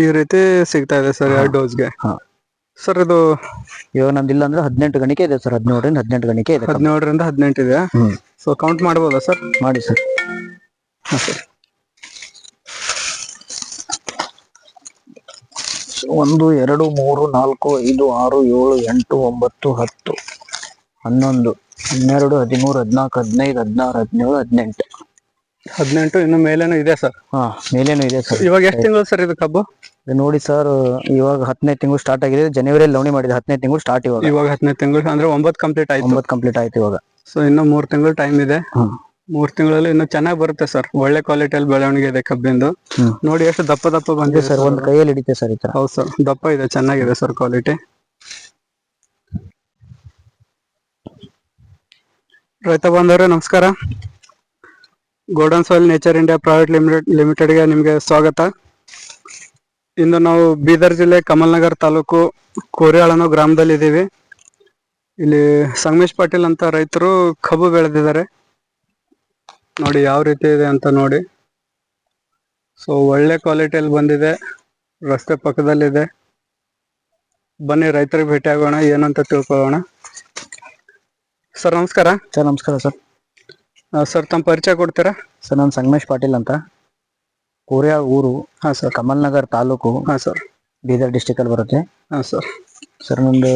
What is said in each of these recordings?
ಈ ರೀತಿ ಸಿಗ್ತಾ ಇದೆ ಸರ್ ಎರಡು ಡೋಸ್ಗೆ. ಹಾ. ಸರ್ ಇದು ಇವಾಗ ನಮ್ದು ಇಲ್ಲ ಅಂದ್ರೆ ಹದಿನೆಂಟು ಗಣಿಕೆ ಇದೆ ಸರ್ ಹದಿನೇಳರಿಂದ ಹದಿನೆಂಟು ಗಣಿಕೆ ಇದೆ. ಹದಿನೇಳರಿಂದ ಹದಿನೆಂಟು ಇದೆ. ಹ್ಮ್. ಸೊ ಕೌಂಟ್ ಮಾಡ್ಬೋದಾ ಸರ್? ಮಾಡಿ ಸರ್. ಒಂದು ಎರಡು ಮೂರು ನಾಲ್ಕು ಐದು ಆರು ಏಳು ಎಂಟು ಒಂಬತ್ತು ಹತ್ತು ಹನ್ನೊಂದು ಹನ್ನೆರಡು ಹದಿಮೂರು ಹದಿನಾಲ್ಕು ಹದಿನೈದು ಹದಿನಾರು ಹದಿನೇಳು ಹದಿನೆಂಟು. ಹದಿನೆಂಟು ಇನ್ನು ಮೇಲೇನು ಇದೆ ಸರ್. ಹಾ ಮೇಲೇನು ಇದೆ ಸರ್. ಇವಾಗ ಎಷ್ಟು ತಿಂಗಳು ಸರ್ ಇದು ಕಬ್ಬು? ಇದು ನೋಡಿ ಸರ್ ಇವಾಗ ಹತ್ತನೇ ತಿಂಗಳು ಸ್ಟಾರ್ಟ್ ಆಗಿದೆ. ಜನವರಿಯಲ್ಲಿ ಲವಣಿ ಮಾಡಿದೆ ಹತ್ತನೇ ತಿಂಗಳು ಸ್ಟಾರ್ಟ್ ಇವಾಗ. ಇವಾಗ ಹದಿನೈದು ತಿಂಗಳು ಅಂದ್ರೆ ಒಂಬತ್ತು ಕಂಪ್ಲೀಟ್ ಆಯ್ತು. ಒಂಬತ್ತು ಕಂಪ್ಲೀಟ್ ಆಯ್ತು ಇವಾಗ. ಸೊ ಇನ್ನು ಮೂರ್ ತಿಂಗಳು ಟೈಮ್ ಇದೆ. ಮೂರ್ ತಿಂಗಳಲ್ಲಿ ಇನ್ನು ಚೆನ್ನಾಗಿ ಬರುತ್ತೆ ಸರ್. ಒಳ್ಳೆ ಕ್ವಾಲಿಟಿಯಲ್ಲಿ ಬೆಳವಣಿಗೆ ಇದೆ ಕಬ್ಬಿಂದು. ನೋಡಿ ಎಷ್ಟು ದಪ್ಪ ದಪ್ಪ ಬಂದಿದೆ ಸರ್ ಒಂದು ಕೈಯಲ್ಲಿ ಹಿಡಿತೆ ಸರ್ ಈ ತರ. ಹೌದು ಸರ್. ದಪ್ಪ ಇದೆ ಚೆನ್ನಾಗಿದೆ ಸರ್ ಕ್ವಾಲಿಟಿ ರೈತ ಬಾಂಧವ್ರೆ ನಮಸ್ಕಾರ. Golden soil nature India private limited ಲಿಮಿಟೆಡ್ಗೆ ನಿಮಗೆ ಸ್ವಾಗತ. ಇಂದು ನಾವು ಬೀದರ್ ಜಿಲ್ಲೆ ಕಮಲ್ನಗರ್ ತಾಲೂಕು ಕೋರಿಯಾಳ ಅನ್ನೋ ಗ್ರಾಮದಲ್ಲಿ ಇದ್ದೀವಿ. ಇಲ್ಲಿ ಸಂಗಮೇಶ್ ಪಾಟೀಲ್ ಅಂತ ರೈತರು ಕಬ್ಬು ಬೆಳೆದಿದ್ದಾರೆ. ನೋಡಿ ಯಾವ ರೀತಿ ಇದೆ ಅಂತ ನೋಡಿ. ಸೊ ಒಳ್ಳೆ ಕ್ವಾಲಿಟಿಯಲ್ಲಿ ಬಂದಿದೆ. ರಸ್ತೆ ಪಕ್ಕದಲ್ಲಿದೆ. ಬನ್ನಿ ರೈತರಿಗೆ ಭೇಟಿ ಆಗೋಣ ಏನಂತ ತಿಳ್ಕೊಳ್ಳೋಣ. ಸರ್ ನಮಸ್ಕಾರ. ಸರ್ ನಮಸ್ಕಾರ ಸರ್. ಸರ್ ತಮ್ಮ ಪರಿಚಯ ಕೊಡ್ತೀರಾ? ಸರ್ ನಾನು ಸಂಗಮೇಶ್ ಪಾಟೀಲ್ ಅಂತ. ಕೋರಿಯಾ ಊರು. ಹಾಂ ಸರ್. ಕಮಲ್ ನಗರ್ ತಾಲೂಕು. ಹಾಂ ಸರ್. ಬೀದರ್ ಡಿಸ್ಟಿಕ್ ಅಲ್ಲಿ ಬರುತ್ತೆ. ಹಾಂ ಸರ್. ಸರ್ ನಂದು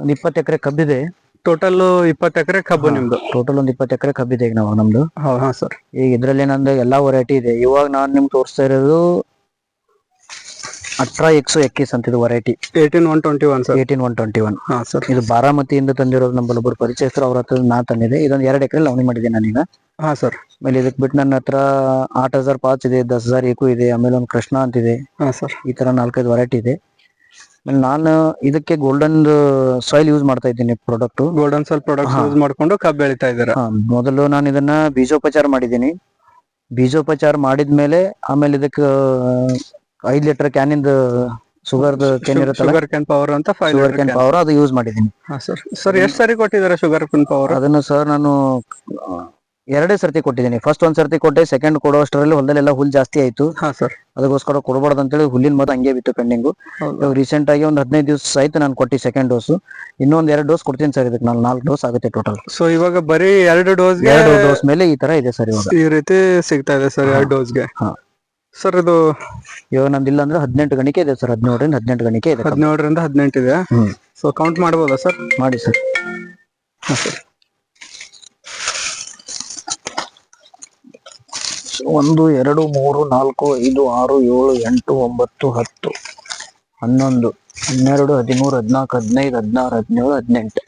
ಒಂದು ಇಪ್ಪತ್ತು ಎಕರೆ ಕಬ್ಬಿದೆ. ಟೋಟಲ್ ಇಪ್ಪತ್ತು ಎಕರೆ ಕಬ್ಬು ನಿಮ್ದು? ಟೋಟಲ್ ಒಂದು ಇಪ್ಪತ್ತು ಎಕರೆ ಕಬ್ಬಿದೆ ಈಗ ನಾವು ನಮ್ದು. ಹೌದು ಹಾಂ ಸರ್. ಈಗ ಇದರಲ್ಲಿ ನಂದು ಎಲ್ಲಾ ವೆರೈಟಿ ಇದೆ. ಇವಾಗ ನಾನು ನಿಮ್ಗೆ ತೋರಿಸ್ತಾ ಇರೋದು ಅಟ್ರಾ ಎಕ್ಸ್ ಎಕ್ಕಿಸ್ ಅಂತ ಇದು variety eighteen one twenty one sir eighteen one twenty one ಹಾ ಸರ್ ಇದು ಬಾರಾಮತಿಯಿಂದ ತಂದಿರೋದು ನಮ್ಮಲ್ಲೊಬ್ಬರು ಪರಿಚಯಸ್ಥರು ಅವ್ರ ಹತ್ರ ನಾ ತಂದಿದೆ ಇದೊಂದು ಎರಡು ಎಕರೆ ಲವಣಿ ಮಾಡಿದೆ ನಾನೀಗ. ಹಾ ಸರ್ ಆಮೇಲೆ ಇದಕ್ಕೆ ಬಿಟ್ಟು ನನ್ನ ಹತ್ರ ಆಟ್ ಹಜಾರ್ ಪಾಚ್ ಇದೆ ದಸ್ ಹಜಾರ್ ಏಕು ಇದೆ ಆಮೇಲೆ ಒಂದು ಕೃಷ್ಣ ಅಂತಿದೆ ಹಾ ಸರ್ ಈ ತರ ನಾಲ್ಕೈದು ವೆರೈಟಿ ಇದೆ. ಆಮೇಲೆ ನಾನು ಇದಕ್ಕೆ ಗೋಲ್ಡನ್ ಸಾಯಿಲ್ ಯೂಸ್ ಮಾಡ್ತಾ ಇದ್ದೀನಿ product golden soil product use ಮಾಡ್ಕೊಂಡು ಕಬ್ಬು ಬೆಳಿತಾ ಇದ್ದೀರಾ? ಮೊದಲು ನಾನು ಇದನ್ನ ಬೀಜೋಪಚಾರ ಮಾಡಿದ್ದೀನಿ. ಬೀಜೋಪಚಾರ ಮಾಡಿದ್ಮೇಲೆ ಆಮೇಲೆ ಇದಕ್ಕೆ ಐದ್ ಲೀಟರ್ ಕ್ಯಾನಿಂದ ಶುಗರ್ ಕ್ಯಾನ್ ಇರುತ್ತಲ್ಲ? ಶುಗರ್ ಕ್ಯಾನ್ ಪವರ್ ಅಂತ ಫೈವ್ ಶುಗರ್ ಕ್ಯಾನ್ ಪವರ್ ಅದು ಯೂಸ್ ಮಾಡಿದ್ದೀನಿ. ಸರ್ ಸರ್ ಎಷ್ಟು ಸರಿ ಕೊಟ್ಟಿದ್ದಾರೆ ಶುಗರ್ ಕ್ಯಾನ್ ಪವರ್ ಅದನ್ನು ಸರ್ ನಾನು ಎರಡೇ ಸರ್ತಿ ಕೊಟ್ಟಿದ್ದೀನಿ. ಫಸ್ಟ್ ಒಂದ್ ಸರ್ತಿ ಕೊಟ್ಟೆ ಸೆಕೆಂಡ್ ಕೊಡೋಷ್ಟರಲ್ಲಿ ಹೊಲದಲ್ಲೆಲ್ಲ ಹುಲ್ ಜಾಸ್ತಿ ಆಯ್ತು. ಹಾ ಸರ್ ಅದಕ್ಕೋಸ್ಕರ ಕೊಡಬಾರ್ದು ಅಂತೇಳಿ ಹುಲ್ಲಿನ ಮದ್ದು ಹಂಗೆ ಬಿತ್ತು ಪೆಂಡಿಂಗು ಇವಾಗ ರೀಸೆಂಟ್ ಆಗಿ ಒಂದು ಹದಿನೈದು ದಿವಸ ಆಯ್ತು ನಾನು ಕೊಟ್ಟಿ ಸೆಕೆಂಡ್ ಡೋಸು ಇನ್ನೊಂದ್ ಎರಡು ಡೋಸ್ ಕೊಡ್ತೀನಿ ಸರ್ ಇದಕ್ಕೆ ನಾನು ನಾಲ್ಕು ಡೋಸ್ ಆಗುತ್ತೆ ಟೋಟಲ್ ಸೊ ಇವಾಗ ಬರೀ ಎರಡು ಡೋಸ್ ಎರಡು ಡೋಸ್ ಮೇಲೆ ಈ ತರ ಇದೆ ಸರ್ ಇವಾಗ. ಈ ರೀತಿ ಸಿಗ್ತಾ ಇದೆ ಸರ್ ಎರಡು ಡೋಸ್ಗೆ ಹಾ. ಸರ್ ಇದು ಇವಾಗ ನಮ್ದು ಇಲ್ಲ ಅಂದ್ರೆ ಹದಿನೆಂಟು ಗಣಿಕೆ ಇದೆ ಸರ್ ಹದಿನೇಳರಿಂದ ಹದಿನೆಂಟು ಗಣಿಕೆ ಇದೆ. ಹದಿನೇಳರಿಂದ ಹದಿನೆಂಟು ಇದೆ ಹ್ಮ್. ಸೊ ಕೌಂಟ್ ಮಾಡ್ಬೋದಾ ಸರ್? ಮಾಡಿ ಸರ್. ಒಂದು ಎರಡು ಮೂರು ನಾಲ್ಕು ಐದು ಆರು ಏಳು ಎಂಟು ಒಂಬತ್ತು ಹತ್ತು ಹನ್ನೊಂದು ಹನ್ನೆರಡು ಹದಿಮೂರು ಹದಿನಾಲ್ಕು ಹದಿನೈದು ಹದಿನಾರು ಹದಿನೇಳು ಹದಿನೆಂಟು.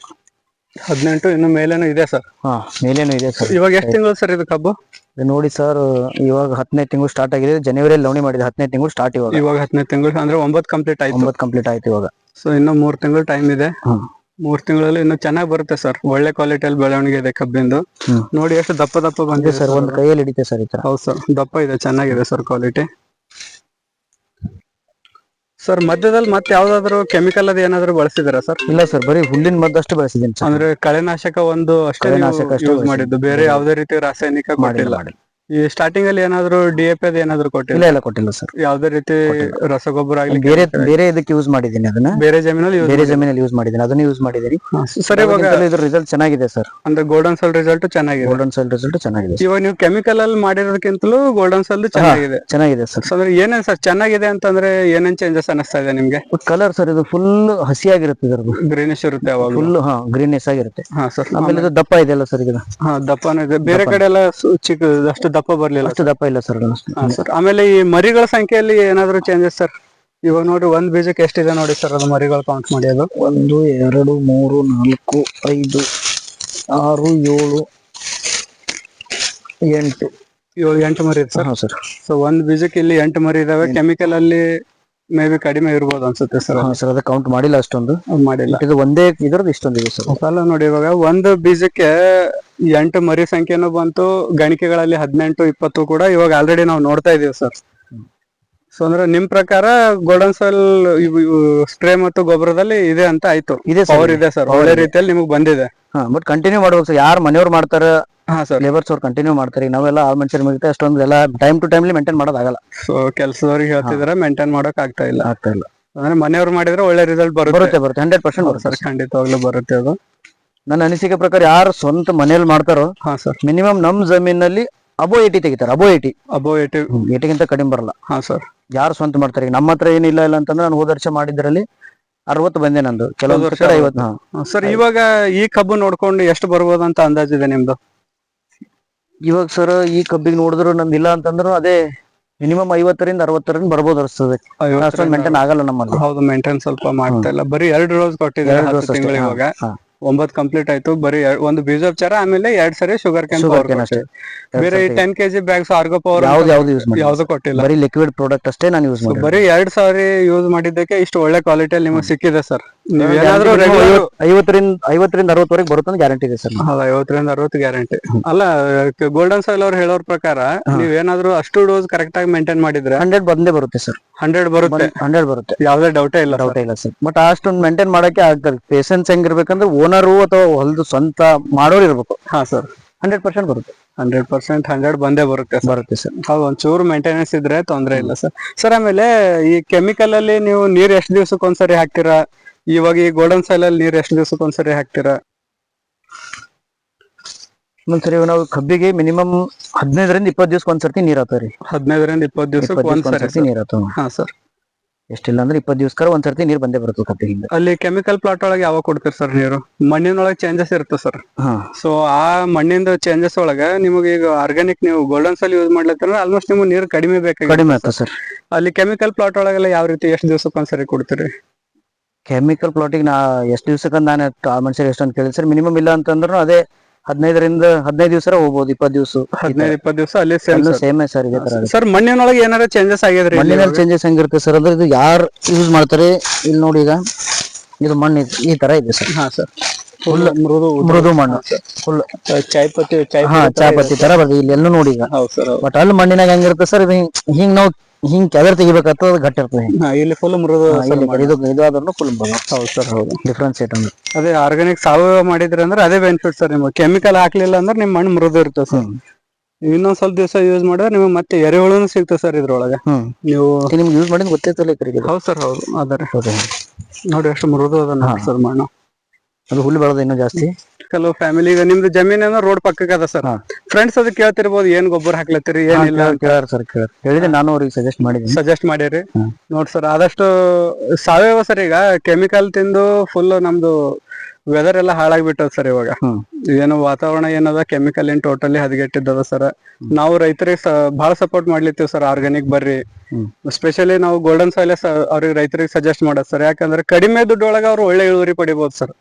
ಹದಿನೆಂಟು ಇನ್ನು ಮೇಲೇನು ಇದೆ ಸರ್. ಹಾ ಮೇಲೇನು ಇದೆ ಸರ್. ಇವಾಗ ಎಷ್ಟು ತಿಂಗಳು ಸರ್ ಇದು ಕಬ್ಬು? ಇದು ನೋಡಿ ಸರ್ ಇವಾಗ ಹತ್ತನೇ ತಿಂಗಳು ಸ್ಟಾರ್ಟ್ ಆಗಿದೆ. ಜನವರಿ ಲವಣಿ ಮಾಡಿದೆ. ಹತ್ತನೇ ತಿಂಗಳು ಸ್ಟಾರ್ಟ್ ಇವಾಗ. ಇವಾಗ ಹತ್ತನೇ ತಿಂಗಳು ಅಂದ್ರೆ ಒಂಬತ್ತು ಕಂಪ್ಲೀಟ್ ಆಯ್ತು. ಒಂಬತ್ತು ಕಂಪ್ಲೀಟ್ ಆಯ್ತು ಇವಾಗ. ಸೊ ಇನ್ನು ಮೂರ್ ತಿಂಗಳು ಟೈಮ್ ಇದೆ. ಮೂರ್ ತಿಂಗಳಲ್ಲಿ ಇನ್ನು ಚೆನ್ನಾಗಿ ಬರುತ್ತೆ ಸರ್. ಒಳ್ಳೆ ಕ್ವಾಲಿಟಿಯಲ್ಲಿ ಬೆಳವಣಿಗೆ ಇದೆ ಕಬ್ಬಿಂದು. ನೋಡಿ ಎಷ್ಟು ದಪ್ಪ ದಪ್ಪ ಬಂದಿದೆ ಸರ್ ಒಂದು ಕೈಯಲ್ಲಿ ಹಿಡಿತೆ ಸರ್ ಈ ತರ ಹೌದು ಸರ್. ದಪ್ಪ ಇದೆ ಚೆನ್ನಾಗಿದೆ ಸರ್ ಕ್ವಾಲಿಟಿ ಸರ್ ಮಧ್ಯದಲ್ಲಿ ಮತ್ತೆ ಯಾವ್ದಾದ್ರು ಕೆಮಿಕಲ್ ಅದ ಏನಾದ್ರು ಬಳಸಿದಾರ ಸರ್ ಇಲ್ಲ ಸರ್ ಬರೀ ಹುಲ್ಲಿನ ಮದ್ದಷ್ಟು ಬಳಸಿದ್ದೀನಿ ಅಂದ್ರೆ ಕಳೆನಾಶಕ ಒಂದು ಅಷ್ಟೇ ಕಳೆನಾಶಕ ಅಷ್ಟೇ ಯೂಸ್ ಮಾಡಿದ್ದು. ಬೇರೆ ಯಾವುದೇ ರೀತಿ ರಾಸಾಯನಿಕ ಮಾಡಿಲ್ಲ ಮಾಡಿಲ್ಲ. ಈ ಸ್ಟಾರ್ಟಿಂಗ್ ಅಲ್ಲಿ ಏನಾದ್ರು ಡಿ ಎ ಪಿ ಅದ್ ಏನಾದ್ರು ಕೊಟ್ಟಿಲ್ಲ ಇಲ್ಲ ಇಲ್ಲ ಕೊಟ್ಟಿಲ್ಲ ಸರ್ ಯಾವ್ದೇ ರೀತಿ ರಸಗೊಬ್ಬರ ಆಗ್ಲಿ ಬೇರೆ ಬೇರೆ ಇದಕ್ಕೆ ಯೂಸ್ ಮಾಡಿದೀನಿ ಅದನ್ನ. ಬೇರೆ ಜಮೀನಲ್ಲಿ ಬೇರೆ ಜಮೀನಲ್ಲಿ ಯೂಸ್ ಮಾಡಿದೀನಿ ಅದನ್ನ ಯೂಸ್ ಮಾಡಿದೀನಿ ಸರ್ ಇವಾಗ ಇದ್ರ ರಿಸಲ್ಟ್ ಚೆನ್ನಾಗಿದೆ ಸರ್ ಅಂದ್ರೆ ಗೋಲ್ಡನ್ ಸೆಲ್ ರಿಸಲ್ಟ್ ಚೆನ್ನಾಗಿದೆ. ಗೋಲ್ಡನ್ ಸೆಲ್ ರಿಸಲ್ಟ್ ಚೆನ್ನಾಗಿದೆ. ಇವಾಗ ನೀವು ಕೆಮಿಕಲ್ ಅಲ್ಲಿ ಮಾಡಿರೋದಕ್ಕಿಂತಲೂ ಗೋಲ್ಡನ್ ಸೆಲ್ ಚೆನ್ನಾಗಿದೆ. ಚೆನ್ನಾಗಿದೆ ಸರ್ ಅಂದ್ರೆ ಏನೇನ್ ಸರ್ ಚೆನ್ನಾಗಿದೆ ಅಂತಂದ್ರೆ ಏನೇನ್ ಚೇಂಜಸ್ ಅನಿಸ್ತಾ ಇದೆ ನಿಮ್ಗೆ? ಕಲರ್ ಸರ್ ಇದು ಫುಲ್ ಹಸಿಯಾಗಿರುತ್ತೆ ಇದ್ರದ್ದು ಗ್ರೀನಿಶ್ ಇರುತ್ತೆ ಅವಾಗ ಫುಲ್ ಹಾ ಗ್ರೀನಿಶ್ ಆಗಿರುತ್ತೆ. ಹಾ ಸರ್ ಆಮೇಲೆ ಇದು ದಪ್ಪ ಇದೆಯಲ್ಲ ಸರ್ ಇದು ಹಾ ದಪ್ಪನೂ ಇದೆ. ಬೇರೆ ಕಡೆ ಎಲ್ಲ ಚಿಕ್ಕ ಅಷ್ಟು ದಪ್ಪ ಬರ್ಲಿಲ್ಲ ಅಷ್ಟು ದಪ್ಪ ಇಲ್ಲ ಸರ್ ಸರ್ ಆಮೇಲೆ ಈ ಮರಿಗಳ ಸಂಖ್ಯೆಯಲ್ಲಿ ಏನಾದ್ರು ಚೇಂಜಸ್ ಸರ್ ಇವಾಗ ನೋಡಿ ಒಂದ್ ಬೀಜಕ್ಕೆ ಎಷ್ಟಿದೆ ನೋಡಿ ಸರ್ ಅದು ಮರಿಗಳು ಕೌಂಟ್ ಮಾಡಿ ಅದು ಒಂದು ಎರಡು ಮೂರು ನಾಲ್ಕು ಐದು ಆರು ಏಳು ಎಂಟು. ಏಳು ಎಂಟು ಮರಿ ಇದೆ ಸರ್ ಸರ್ ಸೊ ಒಂದ್ ಬೀಜಕ್ಕೆ ಇಲ್ಲಿ ಎಂಟು ಮರಿ ಇದಾವೆ. ಕೆಮಿಕಲ್ ಅಲ್ಲಿ ಮೇ ಬಿ ಕಡಿಮೆ ಇರ್ಬೋದು ಅನ್ಸುತ್ತೆ ಸರ್. ಹಾ ಸರ್ ಅದ ಕೌಂಟ್ ಮಾಡಿಲ್ಲ ಅಷ್ಟೊಂದು. ಮಾಡಿಲ್ಲ. ಇದು ಒಂದೇ ಇದ್ರದ್ದು ಇಷ್ಟೊಂದಿದೆ ಸರ್. ಸಲ ನೋಡಿ ಇವಾಗ ಒಂದು ಬೀಜಕ್ಕೆ ಎಂಟು ಮರಿ ಸಂಖ್ಯೆನೂ ಬಂತು ಗಣಿಕೆಗಳಲ್ಲಿ ಹದಿನೆಂಟು ಇಪ್ಪತ್ತು ಕೂಡ ಇವಾಗ ಆಲ್ರೆಡಿ ನಾವು ನೋಡ್ತಾ ಇದೀವಿ ಸರ್. ಸೊ ಅಂದ್ರೆ ನಿಮ್ ಪ್ರಕಾರ ಗೋಲ್ಡನ್ ಸಾಯಿಲ್ ಸ್ಪ್ರೇ ಮತ್ತು ಗೊಬ್ಬರದಲ್ಲಿ ಇದೆ ಅಂತ ಆಯ್ತು. ಇದೆ ಸರ್ ಪವರ್ ಇದೆ. ಸರ್. ಒಳ್ಳೆ ರೀತಿಯಲ್ಲಿ ನಿಮಗೆ ಬಂದಿದೆ. ಹಾ ಬಟ್ ಕಂಟಿನ್ಯೂ ಮಾಡ್ಬೇಕು ಸರ್. ಯಾರು ಮನೆಯವ್ರು ಮಾಡ್ತಾರ ಲೇಬರ್ಸ್ ಅವ್ರು ಕಂಟಿನ್ಯೂ ಮಾಡ್ತಾರೆ. ನಾವೆಲ್ಲ ಆಲ್ ಮನುಷ್ಯರ ಮಿಗತ್ತೆ ಅಷ್ಟೊಂದು ಎಲ್ಲ ಟೈಮ್ ಟು ಟೈಮ್ಲಿ ಮೇಂಟೈನ್ ಮಾಡೋದಾಗಲ್ಲ. ಸೊ ಕೆಲಸದವ್ರಿಗೆ ಹೇಳ್ತಿದ್ರೆ ಮೇಂಟೈನ್ ಮಾಡಕ್ ಆಗ್ತಾ ಇಲ್ಲ. ಆಗ್ತಾ ಇಲ್ಲ. ಅಂದ್ರೆ ಮನೆಯವ್ರು ಮಾಡಿದ್ರೆ ಒಳ್ಳೆ ರಿಸಲ್ಟ್ ಬರುತ್ತೆ. ಬರುತ್ತೆ ಬರುತ್ತೆ. ಹಂಡ್ರೆಡ್ ಪರ್ಸೆಂಟ್ ಬರುತ್ತೆ ಸರ್ ಖಂಡಿತವಾಗ್ಲೂ ಬರುತ್ತೆ ಅದು. ನನ್ನ ಅನಿಸಿಕೆ ಪ್ರಕಾರ ಯಾರು ಸ್ವಂತ ಮನೇಲಿ ಮಾಡ್ತಾರೋ ಹಾ ಸರ್ ಮಿನಿಮಮ್ ನಮ್ ಜಮೀನಲ್ಲಿ ಅಬೋ ಏಟಿ ತೆಗಿತಾರೆ. ಅಬೋ ಏಟಿ ಅಬೋ ಏಟಿ ಏಟಿಗಿಂತ ಕಡಿಮೆ ಬರಲ್ಲ. ಹಾ ಸರ್ ಯಾರು ಸ್ವಂತ ಮಾಡ್ತಾರೆ? ಈಗ ನಮ್ಮ ಹತ್ರ ಏನಿಲ್ಲ ಇಲ್ಲ ಅಂತಂದ್ರೆ ನಾನು ಹೋದ ವರ್ಷ ಮಾಡಿದ್ರಲ್ಲಿ ಅರವತ್ತು ಬಂದೆ ನಂದು. ಕೆಲವೊಂದು ವರ್ಷ ಐವತ್ತು ಸರ್ ಇವಾಗ ಈ ಕಬ್ಬು ನೋಡ್ಕೊಂಡು ಎಷ್ಟು ಬರ್ಬೋದಂತ ಅಂದಾಜಿದೆ ನಿಮ್ದು? ಇವಾಗ ಸರ್ ಈ ಕಬ್ಬಿಗೆ ನೋಡಿದ್ರು ನಮ್ದು ಇಲ್ಲ ಅಂತಂದ್ರು ಅದೇ ಮಿನಿಮಮ್ ಐವತ್ತರಿಂದ ಅರವತ್ತರಿಂದ ಬರ್ಬೋದು ಅನಿಸ್ತದೆ. ಅಷ್ಟೊಂದು ಮೇಂಟೈನ್ ಆಗಲ್ಲ ನಮ್ಮಲ್ಲಿ. ಹೌದು ಮೇಂಟೈನ್ ಸ್ವಲ್ಪ ಮಾಡ್ತಾ ಇಲ್ಲ. ಬರೀ ಎರಡು ರೋಸ್ ಕೊಟ್ಟಿದ್ದಾರೆ ಎರಡು. ತಿಂಗಳು ಇವಾಗ. ಹಾ. ಒಂಬತ್ ಕಂಪ್ಲೀಟ್ ಆಯ್ತು. ಬರೀ ಒಂದು ಬೀಜೋಪಚಾರ ಆಮೇಲೆ ಎರಡ್ ಸರಿ ಶುಗರ್ ಕೇನ್ ಬೇರೆ ಈ ಟೆನ್ ಕೆಜಿ ಬ್ಯಾಗ್ಸ್ ಆರ್ಗೋ ಪವರ್ ಯಾವ್ದು ಕೊಟ್ಟಿಲ್ಲ. ಬರೀ ಲಿಕ್ವಿಡ್ ಪ್ರಾಡಕ್ಟ್ ಅಷ್ಟೇ ನಾನು ಯೂಸ್ ಬರೀ ಎರಡ್ ಸಾರಿ ಯೂಸ್ ಮಾಡಿದ್ದಕ್ಕೆ ಇಷ್ಟು ಒಳ್ಳೆ ಕ್ವಾಲಿಟಿಯಲ್ಲಿ ನಿಮಗೆ ಸಿಕ್ಕಿದೆ ಸರ್ ಐವತ್ತರಿಂದ ಐವತ್ತರಿಂದ ಅರವತ್ತವರೆಗೆ ಬರುತ್ತೆ ಅಂತ ಗ್ಯಾರಂಟಿ ಇದೆ ಸರ್ ಹೌದಾ ಐವತ್ತರಿಂದ ಅರವತ್ತು ಗ್ಯಾರಂಟಿ ಅಲ್ಲ ಗೋಲ್ಡನ್ ಸಾಯಿಲ್ ಅವ್ರು ಹೇಳೋರ್ ಪ್ರಕಾರ ನೀವೇನಾದ್ರೂ ಅಷ್ಟು ಡೋಸ್ ಕರೆಕ್ಟ್ ಆಗಿ ಮೇಂಟೈನ್ ಮಾಡಿದ್ರೆ ಹಂಡ್ರೆಡ್ ಬಂದೇ ಬರುತ್ತೆ ಸರ್. ಹಂಡ್ರೆಡ್ ಬರುತ್ತೆ. ಹಂಡ್ರೆಡ್ ಬರುತ್ತೆ. ಯಾವ್ದೇ ಡೌಟೇ ಇಲ್ಲ ಡೌಟ್ ಇಲ್ಲ ಸರ್. ಬಟ್ ಅಷ್ಟೊಂದು ಮೇಂಟೈನ್ ಮಾಡಕ್ಕೆ ಆಗ್ತದೆ. ಪೇಷನ್ಸ್ ಹೆಂಗಿರ್ಬೇಕಂದ್ರೆ ಓನರು ಅಥವಾ ಹೊಲದು ಸ್ವಂತ ಮಾಡೋರು ಇರ್ಬೇಕು. ಹಾ ಸರ್. ಹಂಡ್ರೆಡ್ ಪರ್ಸೆಂಟ್ ಬರುತ್ತೆ. ಹಂಡ್ರೆಡ್ ಪರ್ಸೆಂಟ್ ಹಂಡ್ರೆಡ್ ಬಂದೇ ಬರುತ್ತೆ ಸರ್. ಬರುತ್ತೆ ಸರ್. ಹೌದು ಒಂಚೂರು ಮೇಂಟೆನೆನ್ಸ್ ಇದ್ರೆ ತೊಂದ್ರೆ ಇಲ್ಲ ಸರ್. ಸರ್ ಆಮೇಲೆ ಈ ಕೆಮಿಕಲ್ ಅಲ್ಲಿ ನೀವು ನೀರ್ ಎಷ್ಟು ದಿವ್ಸಕ್ಕೆ ಒಂದ್ಸರಿ ಹಾಕ್ತೀರಾ? ಇವಾಗ ಈ ಗೋಲ್ಡನ್ ಸಾಯಿಲ್ ಅಲ್ಲಿ ನೀರ್ ಎಷ್ಟು ದಿವಸಕ್ಕೆ ಒಂದ್ಸರಿ ಹಾಕ್ತೀರಾ? ಒಂದ್ಸರಿ ನಾವು ಕಬ್ಬಿಗೆ ಮಿನಿಮಮ್ ಹದಿನೈದರಿಂದ ಇಪ್ಪತ್ತು ದಿವಸಕ್ಕೆ ಒಂದ್ಸರ್ತಿ ನೀರ್ ಹಾಕ್ತಾವ್ರಿ ಹದಿನೈದರಿಂದ ಇಪ್ಪತ್ತು ದಿವಸಕ್ಕೆ ಒಂದ್ಸರಿ ಒಂದ್ಸರ್ತಿ ನೀರ್ ಹಾಕ್ತಾವ ಹಾ ಸರ್ ಎಷ್ಟಿಲ್ಲ ಅಂದ್ರೆ ಇಪ್ಪತ್ತು ದಿವಸಕ್ಕಾರ ಒಂದ್ಸರ್ತಿ ನೀರ್ ಬಂದೇ ಬರುತ್ತೆ ಕಬ್ಬಿಗೆ. ಅಲ್ಲಿ ಕೆಮಿಕಲ್ ಪ್ಲಾಟ್ ಒಳಗೆ ಯಾವಾಗ ಕೊಡ್ತೀರಿ ಸರ್ ನೀರು? ಮಣ್ಣಿನೊಳಗೆ ಚೇಂಜಸ್ ಇರುತ್ತೆ ಸರ್ ಸೊ ಆ ಮಣ್ಣಿಂದ ಚೇಂಜಸ್ ಒಳಗ ನಿಮಗೆ ಈಗ ಆರ್ಗಾನಿಕ್ ನೀವು ಗೋಲ್ಡನ್ ಸಾಯಿಲ್ ಯೂಸ್ ಮಾಡ್ಲತ್ತಂದ್ರೆ ಆಲ್ಮೋಸ್ಟ್ ನಿಮ್ಗೆ ನೀರು ಕಡಿಮೆ ಬೇಕಾಗಿ ಕಡಿಮೆ ಆಗ್ತದೆ ಸರ್ ಅಲ್ಲಿ ಕೆಮಿಕಲ್ ಪ್ಲಾಟ್ ಒಳಗೆಲ್ಲ ಯಾವ ರೀತಿ ಎಷ್ಟು ದಿವಸಕ್ಕೆ ಒಂದ್ಸರಿ ಕೊಡ್ತೀರಿ? ಕೆಮಿಕಲ್ ಪ್ಲಾಟಿಗೆ ನಾ ಎಷ್ಟು ದಿವಸಕ್ಕೆ ನಾನು ಮನುಷ್ಯರು ಎಷ್ಟು ಅಂತ ಕೇಳಿದೆ. ಸರ್ ಮಿನಿಮಮ್ ಇಲ್ಲ ಅಂತಂದ್ರೂ ಅದೇ ಹದಿನೈದರಿಂದ ಹದಿನೈದು ದಿವಸ ಹೋಗ್ಬೋದು ಇಪ್ಪತ್ತು ದಿವಸ. ಹದಿನೈದು ಇಪ್ಪತ್ತು ದಿವಸ ಅಲ್ಲಿ ಸೇಮ್ ಸೇಮ್ ಸರ್ ಇದೆ ತರ ಸರ್ ಮಣ್ಣಿನೊಳಗೆ ಏನಾರ ಚೇಂಜಸ್ ಆಗ್ಯದ್ರಿ ಇಲ್ಲಿ ಮಣ್ಣಿನಲ್ಲಿ ಚೇಂಜಸ್ ಹೆಂಗಿರುತ್ತೆ ಸರ್ ಅಂದ್ರೆ ಇದು ಯಾರು ಯೂಸ್ ಮಾಡ್ತಾರೆ? ಇಲ್ಲಿ ನೋಡಿ ಈಗ. ಇದು ಮಣ್ಣು ಇದೆ, ಈ ತರ ಇದೆ ಸರ್ ಹಾ ಸರ್ ಫುಲ್ ಮೃದು ಮೃದು ಮಣ್ಣು. ಫುಲ್ ಚಾಯ್ ಪತ್ತಿ ಚಾಯ್ ಹಾ ಚಾಪತ್ತಿ ತರ ಬರ್ತದೆ. ಇಲ್ಲಿ ಎಲ್ಲೂ ನೋಡಿ ಈಗ. ಹೌದು ಸರ್ ಬಟ್ ಅಲ್ಲಿ ಮಣ್ಣಿನಾಗ ಹೆಂಗಿರುತ್ತೆ ಸರ್ ಇದು ಹಿಂಗ್- ಹಿಂಗ್ ನಾವು ಹಿಂಗ್ ಕೆದರ್ ತೆಗಿಬೇಕಾಗ್ತದ ಅದು ಗಟ್ಟಿ ಇರ್ತದೆ. ಹಾ ಇಲ್ಲಿ ಫುಲ್ ಮೃದು ಇಲ್ಲಿ ಇದು ಇದು ಆದ್ರೂ ಫುಲ್ ಹೌದು ಸರ್ ಹೌದು. ಡಿಫ್ರೆನ್ಸ್ ಅಂದ್ರೆ ಅದೇ ಆರ್ಗಾನಿಕ್ ಸಾವಯವ ಮಾಡಿದ್ರೆ ಅಂದ್ರೆ ಅದೇ ಬೆನಿಫಿಟ್ ಸರ್ ನಿಮ್ಗೆ. ಕೆಮಿಕಲ್ ಹಾಕ್ಲಿಲ್ಲ ಅಂದ್ರೆ ನಿಮ್ ಮಣ್ಣು ಮೃದು ಇರ್ತದೆ ಸರ್ ಇನ್ನೊಂದ್ ಸ್ವಲ್ಪ ದಿವಸ ಯೂಸ್ ಮಾಡಿದ್ರೆ ನಿಮಗೆ ಮತ್ತೆ ಎರೆಹುಳುನು ಸಿಗ್ತದೆ ಸರ್ ಇದ್ರೊಳಗೆ. ಹ್ಮ್. ನೀವು ನಿಮ್ಗೆ ಯೂಸ್ ಮಾಡಿದ್ ಗೊತ್ತೈತಲ್ಲ ಕರಿಗೆ ಹೌದು ಸರ್ ಹೌದು. ಅದೇ. ನೋಡಿ ಎಷ್ಟು ಮೃದು ಅದ ನೋಡಿ ಸರ್ ಮಣ್ಣು. ಅದು ಹುಲ್ಲು ಬೆಳೆದ ಇನ್ನೂ ಜಾಸ್ತಿ? ಕೆಲವು ಫ್ಯಾಮಿಲಿ ಈಗ ನಿಮ್ದು ಜಮೀನ ರೋಡ್ ಪಕ್ಕಕ್ಕೆ ಅದ ಸರ್. ಫ್ರೆಂಡ್ಸ್ ಅದು ಕೇಳ್ತಿರ್ಬೋದು ಏನ್ ಗೊಬ್ಬರ ಹಾಕ್ಲತ್ತೀರಿ ಏನಿಲ್ಲ ಕೇಳಾರ ಸರ್ ಕೇಳಾರ. ಹೇಳಿದೆ ನಾನು ಅವ್ರಿಗೆ ಸಜೆಸ್ಟ್ ಮಾಡಿದ್ದೀನಿ. ಸಜೆಸ್ಟ್ ಮಾಡಿರಿ. ಹ್ಮ್. ನೋಡ್ ಸರ್ ಆದಷ್ಟು ಸಾವಯವ ಸರ್ ಈಗ ಕೆಮಿಕಲ್ ತಿಂದು ಫುಲ್ ನಮ್ದು ವೆದರ್ ಎಲ್ಲ ಹಾಳಾಗ್ಬಿಟ್ಟದ ಸರ್ ಇವಾಗ. ಏನು ವಾತಾವರಣ ಏನದ ಕೆಮಿಕಲ್ ಏನ್ ಟೋಟಲಿ ಹದಗೆಟ್ಟಿದ್ದದ ಸರ್ ನಾವು ರೈತರಿಗೆ ಬಹಳ ಸಪೋರ್ಟ್ ಮಾಡ್ಲಿತ್ತೀವಿ ಸರ್ ಆರ್ಗಾನಿಕ್ ಬರ್ರಿ. ಸ್ಪೆಷಲಿ ನಾವು ಗೋಲ್ಡನ್ ಸಾಯಿಲ್ ಅವ್ರಿಗೆ ರೈತರಿಗೆ ಸಜೆಸ್ಟ್ ಮಾಡೋದು ಸರ್ ಯಾಕಂದ್ರೆ ಕಡಿಮೆ ದುಡ್ಡೊಳಗ ಅವ್ರು ಒಳ್ಳೆ ಇಳುವರಿ ಪಡಿಬಹುದು ಸರ್.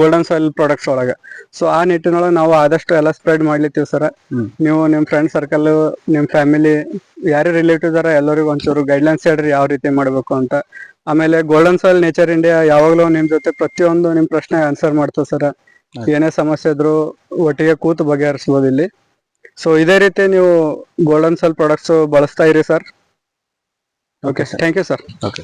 ಗೋಲ್ಡನ್ ಸಾಯಿಲ್ ಪ್ರಾಡಕ್ಟ್ಸ್ ಒಳಗ. ಸೊ ಆ ನಿಟ್ಟಿನೊಳಗೆ ನಾವು ಆದಷ್ಟು ಎಲ್ಲ ಸ್ಪ್ರೆಡ್ ಮಾಡ್ಲಿತ್ತೀವಿ ಸರ್ ನೀವು ನಿಮ್ ಫ್ರೆಂಡ್ ಸರ್ಕಲ್ ನಿಮ್ ಫ್ಯಾಮಿಲಿ ಯಾರೇ ರಿಲೇಟಿವ್ ಅದಾರ ಎಲ್ಲರಿಗೂ ಒಂಚೂರು ಗೈಡ್ಲೈನ್ಸ್ ಹೇಳ್ರಿ ಯಾವ ರೀತಿ ಮಾಡ್ಬೇಕು ಅಂತ. ಆಮೇಲೆ ಗೋಲ್ಡನ್ ಸಾಯಿಲ್ ನೇಚರ್ ಇಂಡಿಯಾ ಯಾವಾಗ್ಲೂ ನಿಮ್ ಜೊತೆ ಪ್ರತಿಯೊಂದು ನಿಮ್ ಪ್ರಶ್ನೆ ಆನ್ಸರ್ ಮಾಡ್ತೇವೆ ಸರ್ ಏನೇ ಸಮಸ್ಯೆ ಇದ್ರು ಒಟ್ಟಿಗೆ ಕೂತು ಬಗೆಹರಿಸಬಹುದು ಇಲ್ಲಿ. ಸೊ ಇದೇ ರೀತಿ ನೀವು ಗೋಲ್ಡನ್ ಸೆಲ್ ಪ್ರಾಡಕ್ಟ್ಸ್ ಬಳಸ್ತಾ ಇರಿ sir okay thank you sir okay